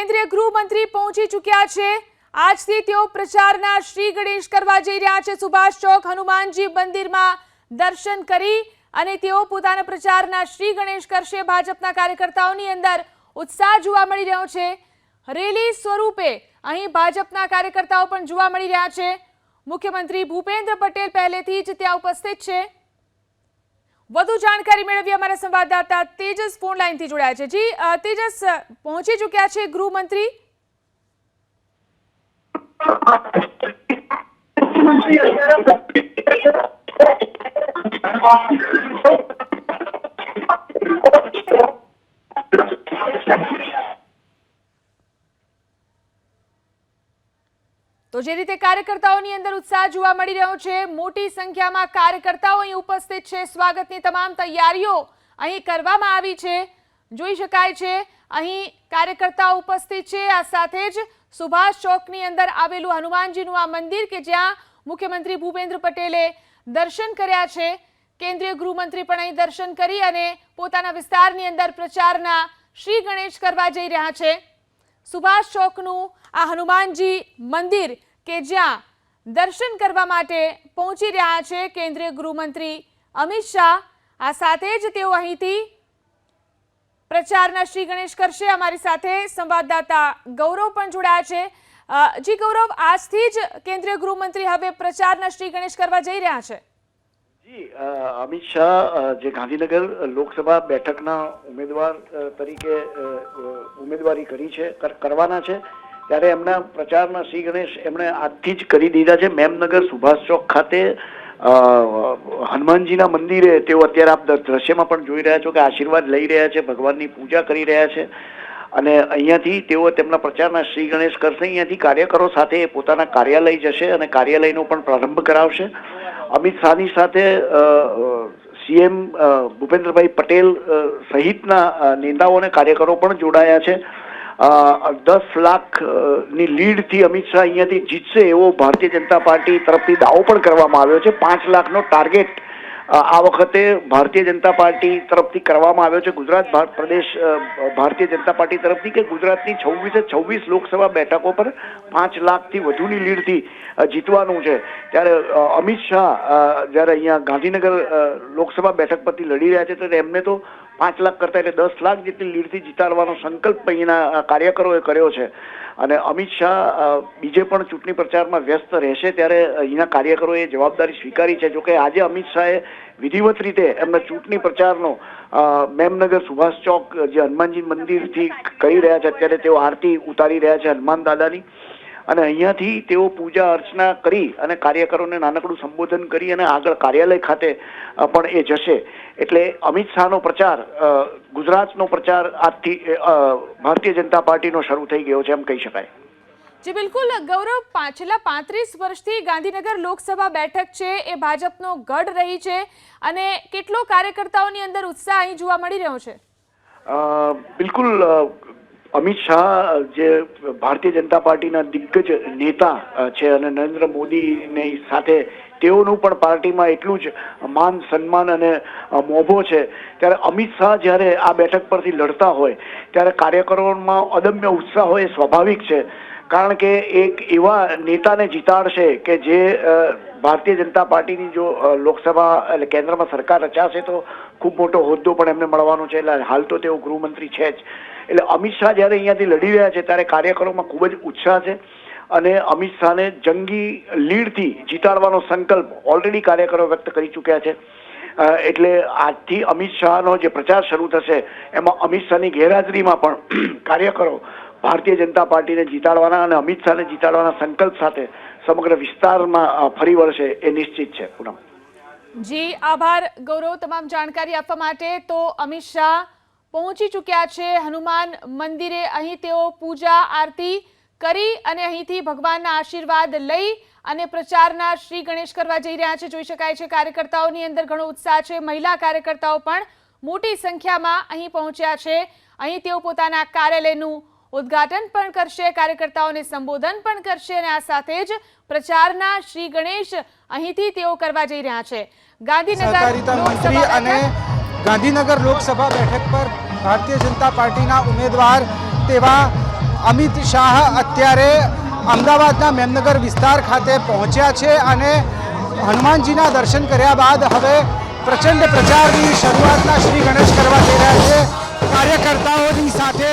કેન્દ્રીય ગૃહમંત્રી પહોંચી ચૂક્યા છે. આજથી તેઓ પ્રચારના શ્રી ગણેશ કરવા જઈ રહ્યા છે. સુભાષ ચોક હનુમાનજી મંદિરમાં દર્શન કરી અને તેઓ પોતાના પ્રચારના શ્રી ગણેશ કરશે. ભાજપના કાર્યકર્તાઓની અંદર ઉત્સાહ જોવા મળી રહ્યો છે. રેલી સ્વરૂપે અહીં ભાજપના કાર્યકર્તાઓ પણ જોવા મળી રહ્યા છે. મુખ્યમંત્રી ભૂપેન્દ્ર પટેલ પહેલેથી જ ત્યાં ઉપસ્થિત છે. વધુ જાણકારી મેળવી અમારા સંવાદદાતા તેજસ ફોન લાઈનથી જોડાયા છે. જી તેજસ પહોંચી ચૂક્યા છે ગૃહમંત્રી? તો જે રીતે કાર્યકર્તાઓની અંદર ઉત્સાહ જોવા મળી રહ્યો છે, મોટી સંખ્યામાં કાર્યકર્તાઓ અહીં ઉપસ્થિત છે. સ્વાગતની તમામ તૈયારીઓ અહીં કરવામાં આવી છે. જોઈ શકાય છે, અહીં કાર્યકર્તાઓ ઉપસ્થિત છે. આ સાથે જ સુભાષ ચોકની અંદર આવેલું હનુમાનજીનું આ મંદિર કે જ્યાં મુખ્યમંત્રી ભૂપેન્દ્ર પટેલે દર્શન કર્યા છે. કેન્દ્રીય ગૃહમંત્રી પણ અહીં દર્શન કરી અને પોતાના વિસ્તારની અંદર પ્રચારના શ્રી ગણેશ કરવા જઈ રહ્યા છે. સુભાષ ચોકનું આ હનુમાનજી મંદિર કે જ્યાં દર્શન કરવા માટે પહોંચી રહ્યા છે કેન્દ્રીય ગૃહમંત્રી અમિત શાહ. આ સાથે જ તેઓ અહીંથી પ્રચારના શ્રી ગણેશ કરશે. અમારી સાથે સંવાદદાતા ગૌરવ પણ જોડાયા છે. જી ગૌરવ, આજથી જ કેન્દ્રીય ગૃહમંત્રી હવે પ્રચારના શ્રી ગણેશ કરવા જઈ રહ્યા છે. અમિત શાહ જે ગાંધીનગર લોકસભા બેઠકના ઉમેદવાર તરીકે ઉમેદવારી કરી છે કરવાના છે. ત્યારે એમના પ્રચારના શ્રી ગણેશ એમણે આજથી જ કરી દીધા છે. મેમનગર સુભાષ ચોક ખાતે હનુમાનજીના મંદિરે તેઓ અત્યારે આપ દ્રશ્યમાં પણ જોઈ રહ્યા છો કે આશીર્વાદ લઈ રહ્યા છે, ભગવાનની પૂજા કરી રહ્યા છે. અને અહીંયાથી તેઓ તેમના પ્રચારના શ્રી ગણેશ કરશે. અહીંયાથી કાર્યકરો સાથે પોતાના કાર્યાલય જશે અને કાર્યાલયનો પણ પ્રારંભ કરાવશે. અમિત શાહની સાથે સીએમ ભૂપેન્દ્રભાઈ પટેલ સહિતના નેતાઓ અને કાર્યકરો પણ જોડાયા છે. દસ લાખ અ, ની લીડથી અમિત શાહ અહીંયાથી જીતશે એવો ભારતીય જનતા પાર્ટી તરફથી દાવો પણ કરવામાં આવ્યો છે. પાંચ લાખનો ટાર્ગેટ આ વખતે ભારતીય જનતા પાર્ટી તરફથી કરવામાં આવ્યો છે. ગુજરાત પ્રદેશ ભારતીય જનતા પાર્ટી તરફથી કે ગુજરાતની છવ્વીસે છવ્વીસ લોકસભા બેઠકો પર પાંચ લાખથી વધુની લીડથી જીતવાનું છે. ત્યારે અમિત શાહ જ્યારે અહીંયા ગાંધીનગર લોકસભા બેઠક પરથી લડી રહ્યા છે ત્યારે એમને તો પાંચ લાખ કરતા એટલે દસ લાખ જેટલી લીડથી જીતાડવાનો સંકલ્પ અહીંના કાર્યકરોએ કર્યો છે. અને અમિત શાહ બીજે પણ ચૂંટણી પ્રચારમાં વ્યસ્ત રહેશે ત્યારે અહીંના કાર્યકરોએ જવાબદારી સ્વીકારી છે. જોકે આજે અમિત શાહે વિધિવત રીતે એમના ચૂંટણી પ્રચારનો મેમનગર સુભાષ ચોક, જે હનુમાનજી મંદિરથી કરી રહ્યા છે, અત્યારે તેઓ આરતી ઉતારી રહ્યા છે હનુમાન દાદાની. અને અહીંયાથી તેઓ પૂજા અર્ચના કરી અને કાર્યકરોને નાનકડું સંબોધન કરી અને આગળ કાર્યાલય ખાતે પણ એ જશે. એટલે અમિત શાહનો પ્રચાર ગુજરાતનો પ્રચાર આજથી ભારતીય જનતા પાર્ટીનો શરૂ થઈ ગયો છે એમ કહી શકાય. જી બિલકુલ. ગૌરવ પાછલા પાંત્રીસ વર્ષથી ગાંધીનગર લોકસભા બેઠક છે એ ભાજપનો ગઢ રહી છે અને કેટલો કાર્યકર્તાઓની અંદર ઉત્સાહ અહીં જોવા મળી રહ્યો છે? બિલકુલ અમિત શાહ, જે ભારતીય જનતા પાર્ટીના દિગ્ગજ નેતા છે અને નરેન્દ્ર મોદીની સાથે તેઓનું પણ પાર્ટીમાં એટલું જ માન, સન્માન અને મોભો છે. ત્યારે અમિત શાહ જ્યારે આ બેઠક પરથી લડતા હોય, ત્યારે કાર્યકરોમાં અદમ્ય ઉત્સાહ હોય એ સ્વાભાવિક છે. કારણ કે એક એવા નેતાને જીતાડશે કે જે ભારતીય જનતા પાર્ટીની જો લોકસભા એટલે કેન્દ્રમાં સરકાર રચાશે તો ખૂબ મોટો હોદ્દો પણ એમને મળવાનો છે. એટલે હાલ તો તેઓ ગૃહમંત્રી છે જ. એટલે અમિત શાહ જ્યારે અહીંયાથી લડી રહ્યા છે, ત્યારે કાર્યકરોમાં ખૂબ જ ઉત્સાહ છે અને અમિત શાહને જંગી લીડથી જીતાડવાનો સંકલ્પ ઓલરેડી કાર્યકરો વ્યક્ત કરી ચૂક્યા છે. એટલે આજથી અમિત શાહનો જે પ્રચાર શરૂ થશે, એમાં અમિત શાહની ગેરહાજરીમાં પણ કાર્યકરો ભારતીય જનતા પાર્ટીને જીતાડવાના અને અમિત શાહને જીતાડવાના સંકલ્પ સાથે સમગ્ર વિસ્તારમાં ફરી વળશે એ નિશ્ચિત છે. પૂનમ. જી, આભાર ગૌરવ તમામ જાણકારી આપવા માટે. તો અમિત શાહ પહોંચી ચૂક્યા છે. હનુમાન મંદિરે અહીં તેઓ પૂજા આરતી કરી અને અહીંથી ભગવાનના આશીર્વાદ લઈ અને પ્રચારના શ્રી ગણેશ કરવા જઈ રહ્યા છે. જોઈ શકાય છે કાર્યકર્તાઓની અંદર ઘણો ઉત્સાહ છે. મહિલા કાર્યકર્તાઓ પણ મોટી સંખ્યામાં અહીં પહોંચ્યા છે. અહીં તેઓ પોતાના કાર્યાલયનું ઉદ્ઘાટન પણ કરશે કાર્યકર્તાઓને સંબોધન પણ કરશે અને આ સાથે જ પ્રચારના શ્રી ગણેશ અહીંથી તેઓ કરવા જઈ રહ્યા છે. ગાંધીનગર અને ગાંધીનગર લોકસભા બેઠક પર ભારતીય જનતા પાર્ટીના ઉમેદવાર તેવા અમિત શાહ અત્યારે અમદાવાદના મેમનગર વિસ્તાર ખાતે પહોંચ્યા છે અને હનુમાનજીના દર્શન કર્યા બાદ હવે પ્રચંડ પ્રચારની શરૂઆતના શ્રી ગણેશ કરવા જઈ રહ્યા છે. કાર્યકર્તાઓની સાથે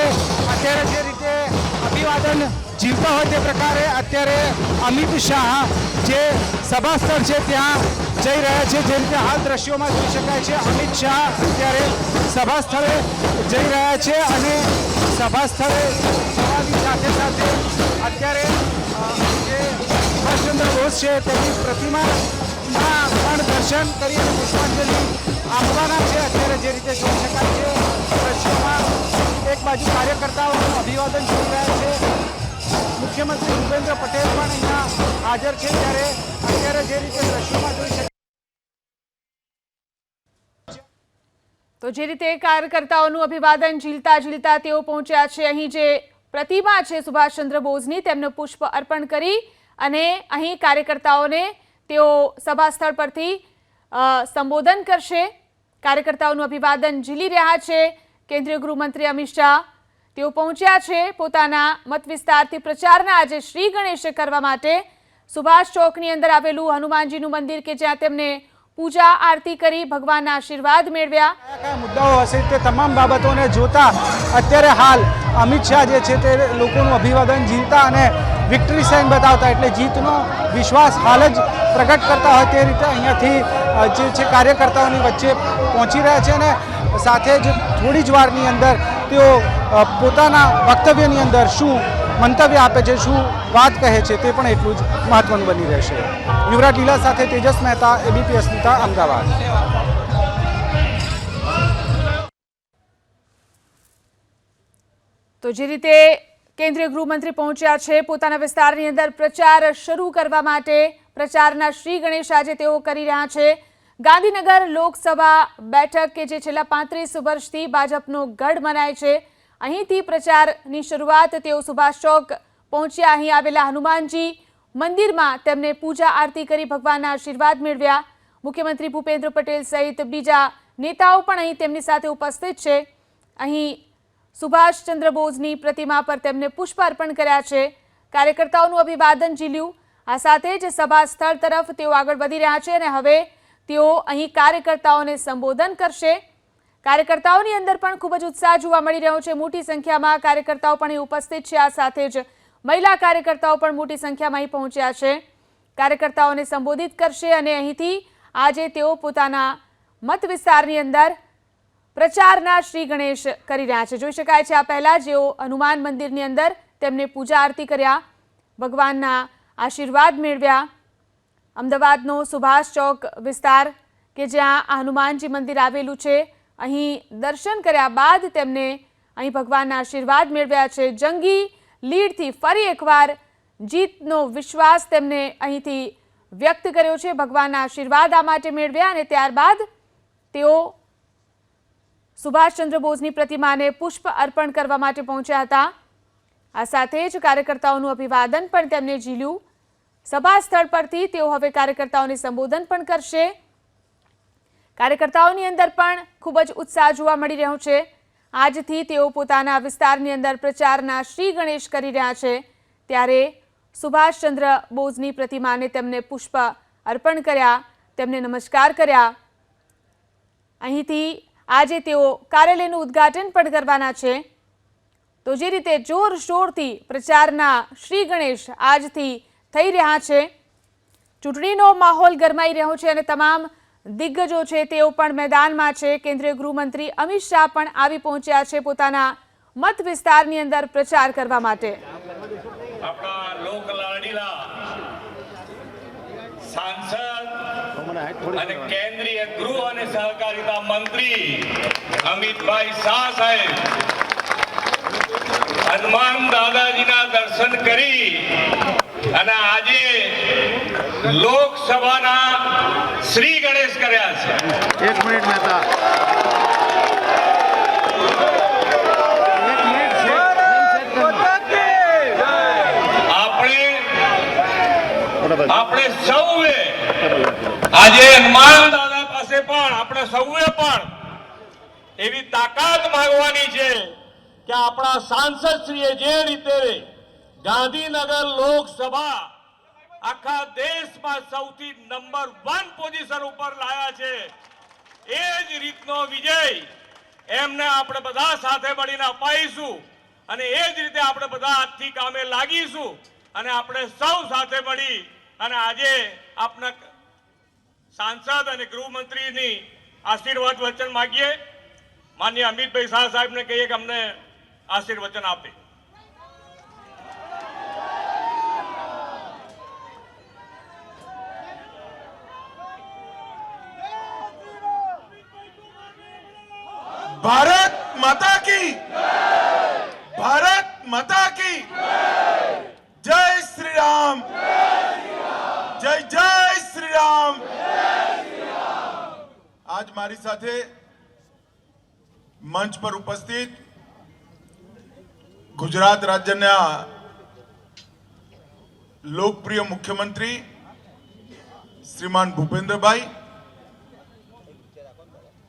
અત્યારે જે રીતે અભિવાદન જીવતા હોય તે પ્રકારે અત્યારે અમિત શાહ જે સભા સ્થળ છે ત્યાં જઈ રહ્યા છે. જે રીતે હાલ દ્રશ્યોમાં જોઈ શકાય છે, અમિત શાહ અત્યારે સભા સ્થળે જઈ રહ્યા છે અને સભા સ્થળે જવાની સાથે સાથે અત્યારે જે સુભાષચંદ્ર બોઝ છે તેની પ્રતિમામાં પણ દર્શન કરી અને પુષ્પાંજલિ આપવાના છે. અત્યારે જે રીતે જોઈ શકાય છે, દ્રશ્યોમાં એક બાજુ કાર્યકર્તાઓનું અભિવાદન કરી રહ્યા છે. મુખ્યમંત્રી ભૂપેન્દ્ર પટેલ પણ અહીંયા હાજર છે ત્યારે અત્યારે જે રીતે દ્રશ્યોમાં જોઈ શકે તો જે રીતે કાર્યકર્તાઓનું અભિવાદન ઝીલતા ઝીલતા તેઓ પહોંચ્યા છે. અહીં જે પ્રતિમા છે સુભાષચંદ્ર બોઝની, તેમને પુષ્પ અર્પણ કરી અને અહીં કાર્યકર્તાઓને તેઓ સભા સ્થળ પરથી સંબોધન કરશે. કાર્યકર્તાઓનું અભિવાદન ઝીલી રહ્યા છે. કેન્દ્રીય ગૃહમંત્રી અમિત શાહ તેઓ પહોંચ્યા છે પોતાના મત વિસ્તારથી પ્રચારના આજે શ્રી ગણેશ કરવા માટે. સુભાષ ચોકની અંદર આવેલું હનુમાનજીનું મંદિર કે જ્યાં તેમને પૂજા આરતી કરી ભગવાનના આશીર્વાદ મેળવ્યા. કયા મુદ્દાઓ હશે તે તમામ બાબતોને જોતા અત્યારે હાલ અમિત શાહ જે છે તે લોકોનું અભિવાદન જીતતા અને વિક્ટરી સાઇન બતાવતા એટલે જીતનો વિશ્વાસ હાલ જ પ્રગટ કરતા હોય તે રીતે અહીંયાથી જે છે કાર્યકર્તાઓની વચ્ચે પહોંચી રહ્યા છે અને સાથે જ થોડી જ વારની અંદર તેઓ પોતાના વક્તવ્યની અંદર શું મંતવ્ય આપે છે, શું વાત કહે છે તે પણ એટલું જ મહત્વનું બની રહેશે. યુવરાજ લીલા સાથે તેજસ મહેતા એબીપી અસ્મિતા, અમદાવાદ. તો જે રીતે કેન્દ્રીય ગૃહમંત્રી પહોંચ્યા છે, પોતાના વિસ્તારની અંદર પ્રચાર શરૂ કરવા માટે પ્રચારના શ્રી ગણેશ આજે તેઓ કરી રહ્યા છે. ગાંધીનગર લોકસભા બેઠક કે જે છેલ્લા પાંત્રીસ વર્ષથી ભાજપનો ગઢ મનાય છે અહીંથી પ્રચારની શરૂઆત તેઓ સુભાષ ચોક પહોંચ્યા. અહીં આવેલા હનુમાનજી મંદિરમાં તેમને પૂજા આરતી કરી ભગવાનના આશીર્વાદ મેળવ્યા. મુખ્યમંત્રી ભૂપેન્દ્ર પટેલ સહિત બીજા નેતાઓ પણ અહીં તેમની સાથે ઉપસ્થિત છે. અહીં સુભાષચંદ્ર બોઝની પ્રતિમા પર તેમને પુષ્પ અર્પણ કર્યા છે. કાર્યકર્તાઓનું અભિવાદન ઝીલ્યું. આ સાથે જ સભા સ્થળ તરફ તેઓ આગળ વધી રહ્યા છે અને હવે તેઓ અહીં કાર્યકર્તાઓને સંબોધન કરશે. કાર્યકર્તાઓની અંદર પણ ખૂબ જ ઉત્સાહ જોવા મળી રહ્યો છે. મોટી સંખ્યામાં કાર્યકર્તાઓ પણ ઉપસ્થિત છે. આ સાથે જ મહિલા કાર્યકર્તાઓ પણ મોટી સંખ્યામાં અહીં પહોંચ્યા છે. કાર્યકર્તાઓને સંબોધિત કરશે અને અહીંથી આજે તેઓ પોતાના મત વિસ્તારની અંદર પ્રચારના શ્રી ગણેશ કરી રહ્યા છે. જોઈ શકાય છે આ પહેલાં જેઓ હનુમાન મંદિરની અંદર તેમને પૂજા આરતી કર્યા, ભગવાનના આશીર્વાદ મેળવ્યા. અમદાવાદનો સુભાષ ચોક વિસ્તાર કે જ્યાં હનુમાનજી મંદિર આવેલું છે. અહીં દર્શન કર્યા બાદ તેમને અહીં ભગવાનના આશીર્વાદ મેળવ્યા છે. જંગી લીડથી ફરી એકવાર જીતનો વિશ્વાસ તેમને અહીંથી વ્યક્ત કર્યો છે. ભગવાનના આશીર્વાદ આ માટે મેળવ્યા અને ત્યારબાદ તેઓ સુભાષચંદ્ર બોઝની પ્રતિમાને પુષ્પ અર્પણ કરવા માટે પહોંચ્યા હતા. આ સાથે જ કાર્યકર્તાઓનું અભિવાદન પણ તેમને ઝીલ્યું. સભા સ્થળ પરથી તેઓ હવે કાર્યકર્તાઓને સંબોધન પણ કરશે. કાર્યકર્તાઓની અંદર પણ ખૂબ જ ઉત્સાહ જોવા મળી રહ્યો છે. આજથી તેઓ પોતાના વિસ્તારની અંદર પ્રચારના શ્રી ગણેશ કરી રહ્યા છે. ત્યારે સુભાષચંદ્ર બોઝની પ્રતિમાને તેમને પુષ્પ અર્પણ કર્યા, તેમને નમસ્કાર કર્યા. અહીંથી આજે તેઓ કાર્યાલયનું ઉદ્ઘાટન પણ કરવાના છે. તો જે રીતે જોરશોરથી પ્રચારના શ્રી ગણેશ આજથી થઈ રહ્યા છે. ચૂંટણીનો માહોલ ગરમાઈ રહ્યો છે અને તમામ દિગ્ગજો છે તેઓ પણ મેદાનમાં છે. કેન્દ્રીય ગૃહમંત્રી અમિત શાહ પણ આવી પહોંચ્યા છે પોતાના મત વિસ્તારની અંદર પ્રચાર કરવા માટે. સાંસદ અને કેન્દ્રીય ગૃહ અને સહકારિતા મંત્રી અમિતભાઈ શાહ સાહેબ. હનુમાન દાદાજીના દર્શન કરી અને આજે લોકસભાના શ્રી ગણેશ કર્યા છે. એક મિનિટ મહેતા. આપણે સૌએ આજે હનુમાન દાદા પાસે પણ આપણે સૌએ પણ એવી તાકાત માંગવાની છે કે આપણા સાંસદ શ્રીએ જે રીતે ગાંધીનગર લોકસભા આખા દેશમાં સૌથી નંબર વન પોઝિશન ઉપર લાયા છે. એ જ રીતનો વિજય એમને આપણે બધા સાથે મળીને અપાઈશું અને એ જ રીતે આપણે બધા આજથી કામે લાગીશું અને આપણે સૌ સાથે મળી અને આજે આપના સાંસદ અને ગૃહમંત્રીની આશીર્વાદ વચન માગીએ. માન્ય અમિતભાઈ શાહ સાહેબને કહીએ કે અમને આશીર્વચન આપે. भारत माता की भारत माता की जय श्री राम जय जय શ્રી રામ આજ મારી સાથે મંચ પર ઉપસ્થિત ગુજરાત રાજ્યના લોકપ્રિય મુખ્યમંત્રી શ્રીમાન ભૂપેન્દ્રભાઈ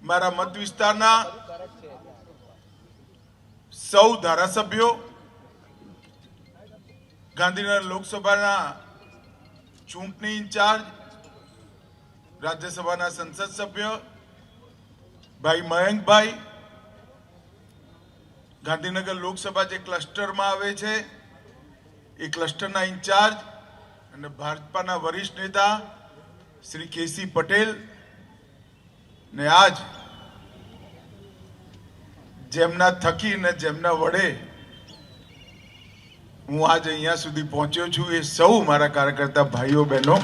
મારા મત વિસ્તારના સૌ ધારાસભ્યો ગાંધીનગર લોકસભાના ચૂંટણી ઇન્ચાર્જ, રાજ્યસભાના સંસદ સભ્ય ભાઈ મયંકભાઈ, ગાંધીનગર લોકસભા જે ક્લસ્ટરમાં આવે છે, એ ક્લસ્ટરના ઇન્ચાર્જ અને ભાજપાના વરિષ્ઠ નેતા શ્રી કેસી પટેલ ને આજ જેમના થકી ને જેમના વડે હું આજ અહીંયા સુધી પહોંચ્યો છું એ સૌ મારા કાર્યકર્તા ભાઈઓ, બહેનો.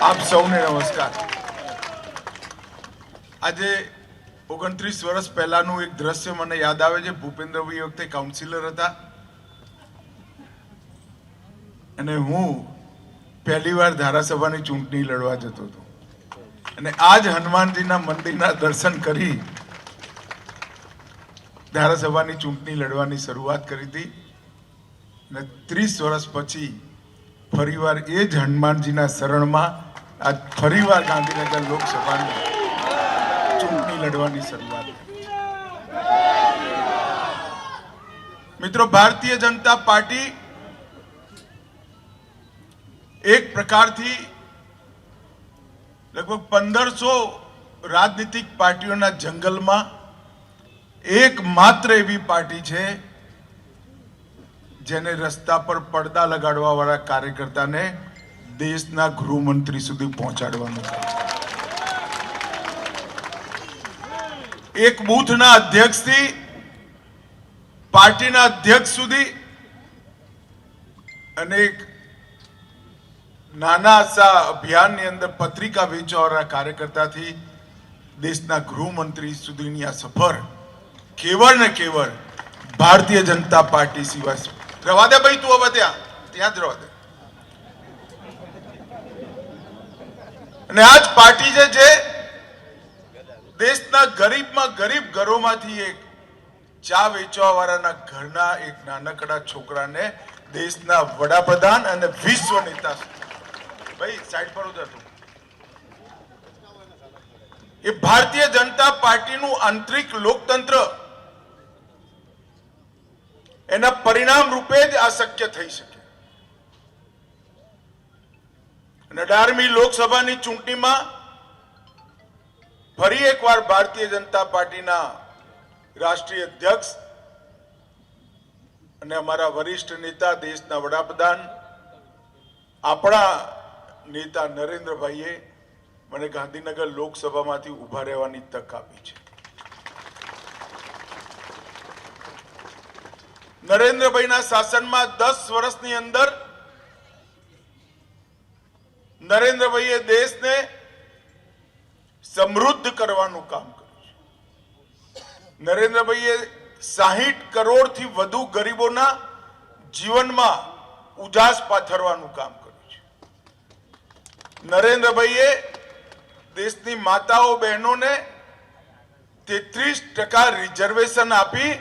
આપ સૌને નમસ્કાર. આજે ઓગણત્રીસ વર્ષ પહેલાનું એક દ્રશ્ય મને યાદ આવે છે. ભૂપેન્દ્રભાઈ વખતે કાઉન્સિલર હતા. અને હું પહેલી વાર ધારાસભાની ચૂંટણી લડવા જતો હતો. અને આજ હનુમાનજીના મંદિરના દર્શન કરી ધારાસભાની ચૂંટણી લડવાની શરૂઆત કરી હતી અને ત્રીસ વર્ષ પછી ફરીવાર એ જ હનુમાનજીના શરણમાં આજ ફરીવાર ગાંધીનગર લોકસભાની ચૂંટણી લડવાની શરૂઆત કરી મિત્રો, ભારતીય જનતા પાર્ટી એક પ્રકારથી લગભગ પંદરસો રાજનીતિક પાર્ટીઓના જંગલમાં એકમાત્ર એવી પાર્ટી છે જેને રસ્તા પર પડદા લગાડવા વાળા કાર્યકર્તાને દેશના ગૃહમંત્રી સુધી પહોંચાડવાનું એક બૂથના અધ્યક્ષથી, પાર્ટીના અધ્યક્ષ સુધી અને એક નાના સા અભિયાનની અંદર પત્રિકા વેચવાવાળા કાર્યકર્તાથી દેશના ગૃહમંત્રી સુધીની આ સફર કેવળ ને કેવળ ભારતીય જનતા પાર્ટી સિવાય રવા દે ભાઈ તું હવે ત્યાં. ત્યાં જ રવા દે. અને આજ પાર્ટી જે છે, દેશના ગરીબમાં ગરીબ ઘરોમાંથી એક ચા વેચવા વાળાના ઘરના એક નાનકડા છોકરાને દેશના વડાપ્રધાન અને વિશ્વ નેતા ભાઈ સાઈડ પર ઉતર. એ ભારતીય જનતા પાર્ટીનું આંતરિક લોકતંત્ર એના પરિણામ રૂપે જ આ શક્ય થઈ શકે. અને અઢારમી લોકસભાની ચૂંટણીમાં ફરી એકવાર ભારતીય જનતા પાર્ટીના રાષ્ટ્રીય અધ્યક્ષ અને અમારા વરિષ્ઠ નેતા, દેશના વડાપ્રધાન, આપણા નેતા નરેન્દ્રભાઈએ મને ગાંધીનગર લોકસભામાંથી ઊભા રહેવાની તક આપી છે. નરેન્દ્રભાઈના શાસનમાં દસ વર્ષની અંદર નરેન્દ્રભાઈએ દેશને સમૃદ્ધ કરવાનું કામ કર્યું છે. નરેન્દ્રભાઈએ સાહીઠ કરોડથી વધુ ગરીબોના જીવનમાં ઉજાસ પાથરવાનું કામ કર્યું છે. નરેન્દ્રભાઈએ દેશની માતાઓ બહેનોને તેત્રીસ ટકા રિઝર્વેશન આપી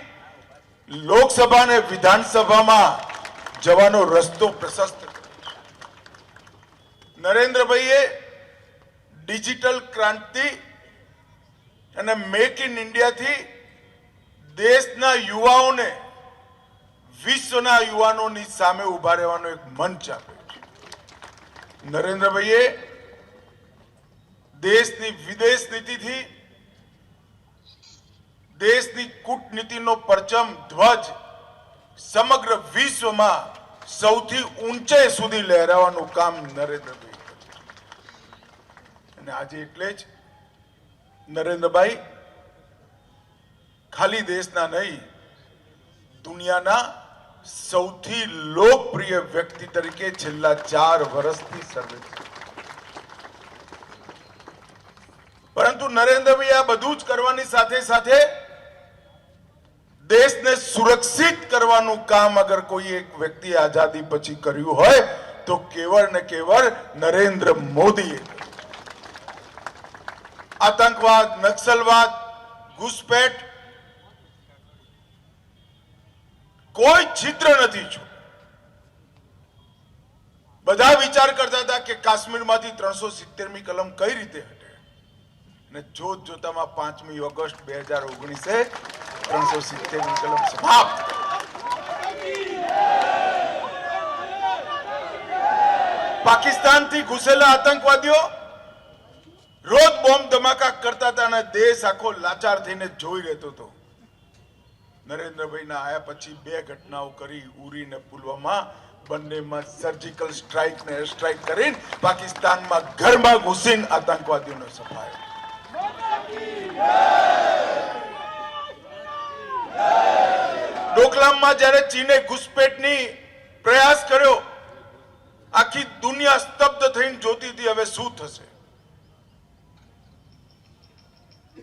લોકસભા અને વિધાનસભામાં જવાનો રસ્તો પ્રશસ્ત. નરેન્દ્રભાઈએ ડિજિટલ ક્રાંતિ અને મેક ઇન ઇન્ડિયાથી દેશના યુવાઓને, વિશ્વના યુવાનોની સામે ઊભા રહેવાનો એક મંચ આપ્યો નરેન્દ્રભાઈએ દેશની વિદેશ નીતિથી દેશની કૂટનીતિનો પરચમ ધ્વજ સમગ્ર વિશ્વમાં સૌથી ઊંચે સુધી લહેરાવાનું કામ નરેન્દ્રભાઈ અને આજે એટલે જ નરેન્દ્રભાઈ ખાલી દેશના નહીં, દુનિયાના સૌથી લોકપ્રિય વ્યક્તિ તરીકે છેલ્લા ચાર વર્ષથી સર્વે પરંતુ નરેન્દ્રભાઈ આ બધું જ કરવાની સાથે સાથે દેશને સુરક્ષિત કરવાનું કામ અગર કોઈ એક વ્યક્તિ આઝાદી પછી કર્યું હોય, તો કેવળ ને કેવળ નરેન્દ્ર મોદીએ. આતંકવાદ, નક્સલવાદ ઘૂસપેઠ કોઈ છિદ્ર નથી છું બધા વિચાર કરતા હતા કે કાશ્મીરમાંથી ત્રણસો સિત્તેરમી કલમ કઈ રીતે હટે? અને જોત જોતામાં પાંચમી ઓગસ્ટ બે હજાર ઓગણીસે ત્રણસો સિત્તેરમી કલમ સમાપ્ત પાકિસ્તાનથી ઘુસેલા આતંકવાદીઓ, રોજ બોમ્બ ધમાકા કરતા હતા અને દેશ આખો લાચાર થઈને જોઈ રહેતો હતો. નરેન્દ્રભાઈના આયા પછી બે ઘટનાઓ કરી ઉરી ને પુલવામા, બંનેમાં સર્જિકલ સ્ટ્રાઇક ને સ્ટ્રાઇક કરીને પાકિસ્તાનમાં ઘરમાં ઘૂસીને આતંકવાદીઓનો સફાયો. ડોકલામમાં જ્યારે ચીને ઘુસપેટની પ્રયાસ કર્યો, આખી દુનિયા સ્તબ્ધ થઈને જોતી હતી, હવે શું થશે?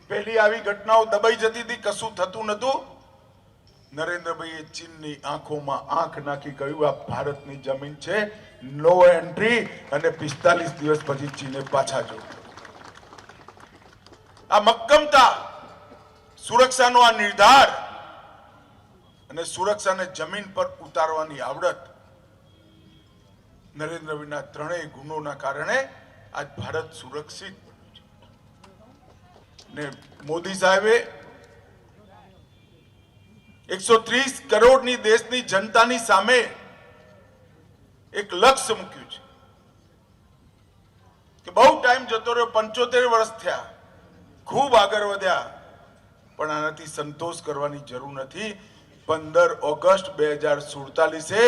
પહેલી આવી ઘટનાઓ દબાઈ જતી હતી, કશું થતું નતું નરેન્દ્રભાઈએ ચીનની આંખોમાં આંખ નાખી કહ્યું, આ ભારતની જમીન છે નો એન્ટ્રી અને પિસ્તાલીસ દિવસ પછી ચીને પાછા જવું આ મક્કમતા સુરક્ષાનો આ નિર્ધાર અને સુરક્ષાને જમીન પર ઉતારવાની આવડત નરેન્દ્રભાઈના ત્રણેય ગુણોના કારણે આજ ભારત સુરક્ષિત ને મોદી સાહેબે એકસો ત્રીસ કરોડની દેશની જનતાની સામે એક લક્ષ્ય મૂક્યું છે કે બહુ ટાઈમ જતો રહ્યો, પંચોતેર વર્ષ થયા, ખૂબ આગળ વધ્યા, પણ આનાથી સંતોષ કરવાની જરૂર નથી. પંદર ઓગસ્ટ બે હજાર સુડતાલીસે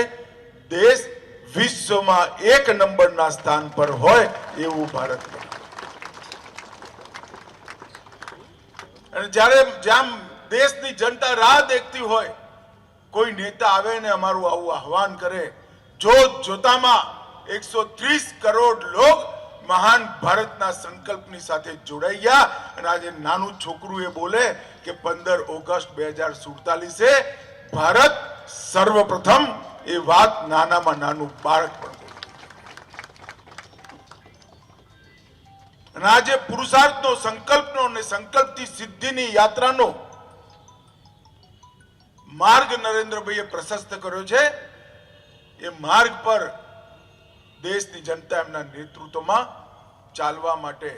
દેશ વિશ્વમાં એક નંબરના સ્થાન પર હોય એવું ભારત અને જ્યારે જેમ દેશની જનતા રાહ દેખતી હોય, કોઈ નેતા આવે ને અમારું આવું આહવાન કરે, જોત જોતામાં એકસો ત્રીસ કરોડ લોક મહાન ભારતના સંકલ્પની સાથે જોડાઈ ગયા. અને આજે નાનું છોકરું એ બોલે કે પંદર ઓગસ્ટ બે હજાર સુડતાલીસે ભારત સર્વપ્રથમ એ વાત નાનામાં નાનું બાળક પણ અને આજે પુરુષાર્થનો, સંકલ્પનો અને સંકલ્પથી સિદ્ધિની યાત્રાનો માર્ગ નરેન્દ્રભાઈએ પ્રશસ્ત કર્યો છે. એ માર્ગ પર દેશની જનતા એમના નેતૃત્વમાં ચાલવા માટે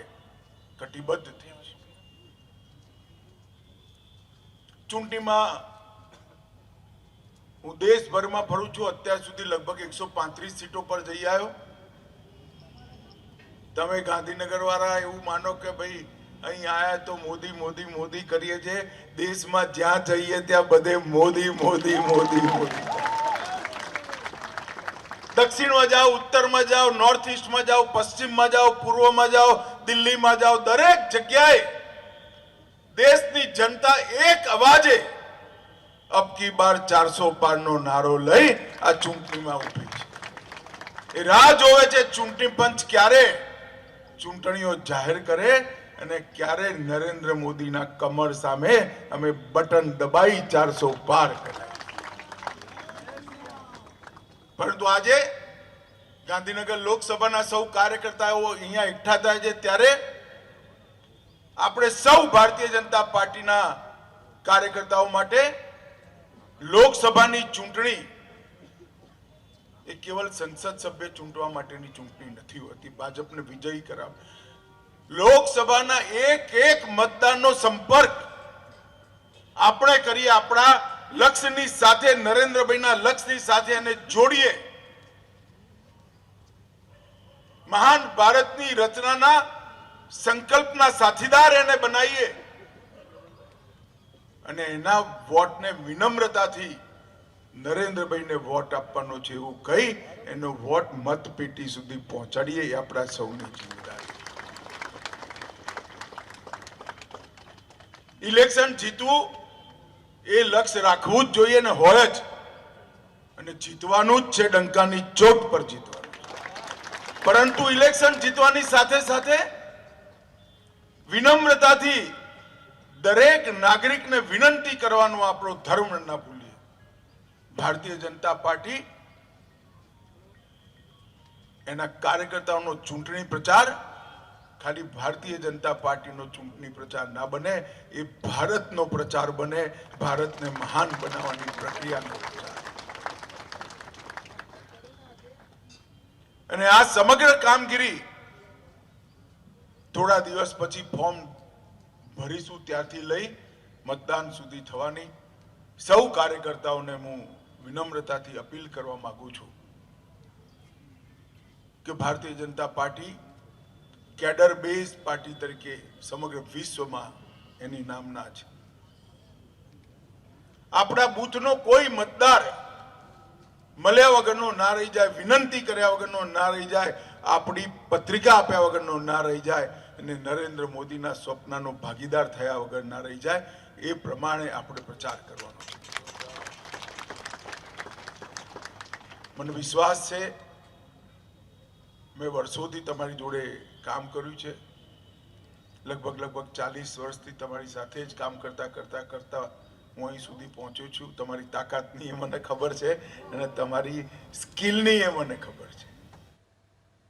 કટિબદ્ધ થઈ છે. ચૂંટણીમાં હું દેશભરમાં ફરું છું, અત્યાર સુધી લગભગ એકસો પાંત્રીસ સીટો પર જઈ આવ્યો. તમે ગાંધીનગર વાળા એવું માનો કે ભાઈ, અહીં આયા તો મોદી મોદી મોદી કરીએ છીએ દેશમાં જ્યાં જઈએ ત્યાં બધે મોદી મોદી મોદી મોદી. દક્ષિણમાં જાઓ, ઉત્તરમાં જાઓ નોર્થ ઈસ્ટમાં જાઓ, પશ્ચિમમાં જાઓ, પૂર્વમાં જાઓ, દિલ્હીમાં જાઓ, દરેક જગ્યાએ દેશની જનતા એક અવાજે અબ કી બાર ચારસો પારનો નારો લઈ આ ચૂંટણીમાં ઊભી છે. એ રાહ જોવે છે ચૂંટણી પંચ ક્યારે ચૂંટણીઓ જાહેર કરે અને ક્યારે નરેન્દ્ર મોદીના કમર સામે અમે બટન દબાઈ ચારસો પાર કરાય પરંતુ આજે ગાંધીનગર લોકસભાના સૌ કાર્યકર્તાઓ અહીંયા એકઠા થાય છે ત્યારે આપણે સૌ ભારતીય જનતા પાર્ટીના કાર્યકર્તાઓ માટે લોકસભાની ચૂંટણી એ કેવલ સંસદ સભ્ય ચૂંટવા માટેની ચૂંટણી નથી હોતી. ભાજપને વિજયી કરાવ લોકસભાના એક એક મતદાનનો સંપર્ક આપણે કરીએ આપણા લક્ષ્યની સાથે, નરેન્દ્રભાઈના લક્ષ્યની સાથે એને જોડીએ. મહાન ભારતની રચનાના સંકલ્પના સાથીદાર એને બનાવીએ. અને એના વોટને વિનમ્રતાથી નરેન્દ્રભાઈને વોટ આપવાનો છે એવું કહી એનો વોટ મતપેટી સુધી પહોંચાડીએ એ આપણા સૌની જિમ્મેદારી ઇલેક્શન જીતવું એ લક્ષ્ય રાખવું જ જોઈએ ને હોય જ. અને જીતવાનું જ છે, ડંકાની ચોટ પર જીતવાનું પરંતુ ઇલેક્શન જીતવાની સાથે સાથે વિનમ્રતાથી દરેક નાગરિકને વિનંતી કરવાનો આપણો ધર્મ ના ભૂલીએ. ભારતીય જનતા પાર્ટી એના કાર્યકર્તાઓનો ચૂંટણી પ્રચાર, ખાલી ભારતીય જનતા પાર્ટીનો ચૂંટણી પ્રચાર ના બને, એ ભારતનો પ્રચાર બને, ભારતને મહાન બનાવવાની પ્રક્રિયાનો પ્રચાર. અને આ સમગ્ર કામગીરી થોડા દિવસ પછી ફોર્મ ભરીશું ત્યારથી લઈ મતદાન સુધી થવાની. સૌ કાર્યકર્તાઓને હું વિનમ્રતાથી અપીલ કરવા માંગુ છું કે Bharatiya Janata party cadre base party તરીકે સમગ્ર વિશ્વમાં એની નામના છે આપણા બૂથનો કોઈ મતદાર મળ્યા વગરનો ના રહી જાય, વિનંતી કર્યા વગરનો ના રહી જાય, આપણી પત્રિકા આપ્યા વગરનો ના રહી જાય અને નરેન્દ્ર મોદીના સ્વપ્નનો ભાગીદાર થયા વગર ના રહી જાય, એ પ્રમાણે આપણે પ્રચાર કરવાનો છે. મને વિશ્વાસ છે, મેં વર્ષોથી તમારી જોડે કામ કર્યું છે. લગભગ લગભગ ચાલીસ વર્ષથી તમારી સાથે જ કામ કરતા કરતા કરતા હું અહીં સુધી પહોંચ્યો છું. તમારી તાકાતની એ મને ખબર છે અને તમારી સ્કિલની એ મને ખબર છે.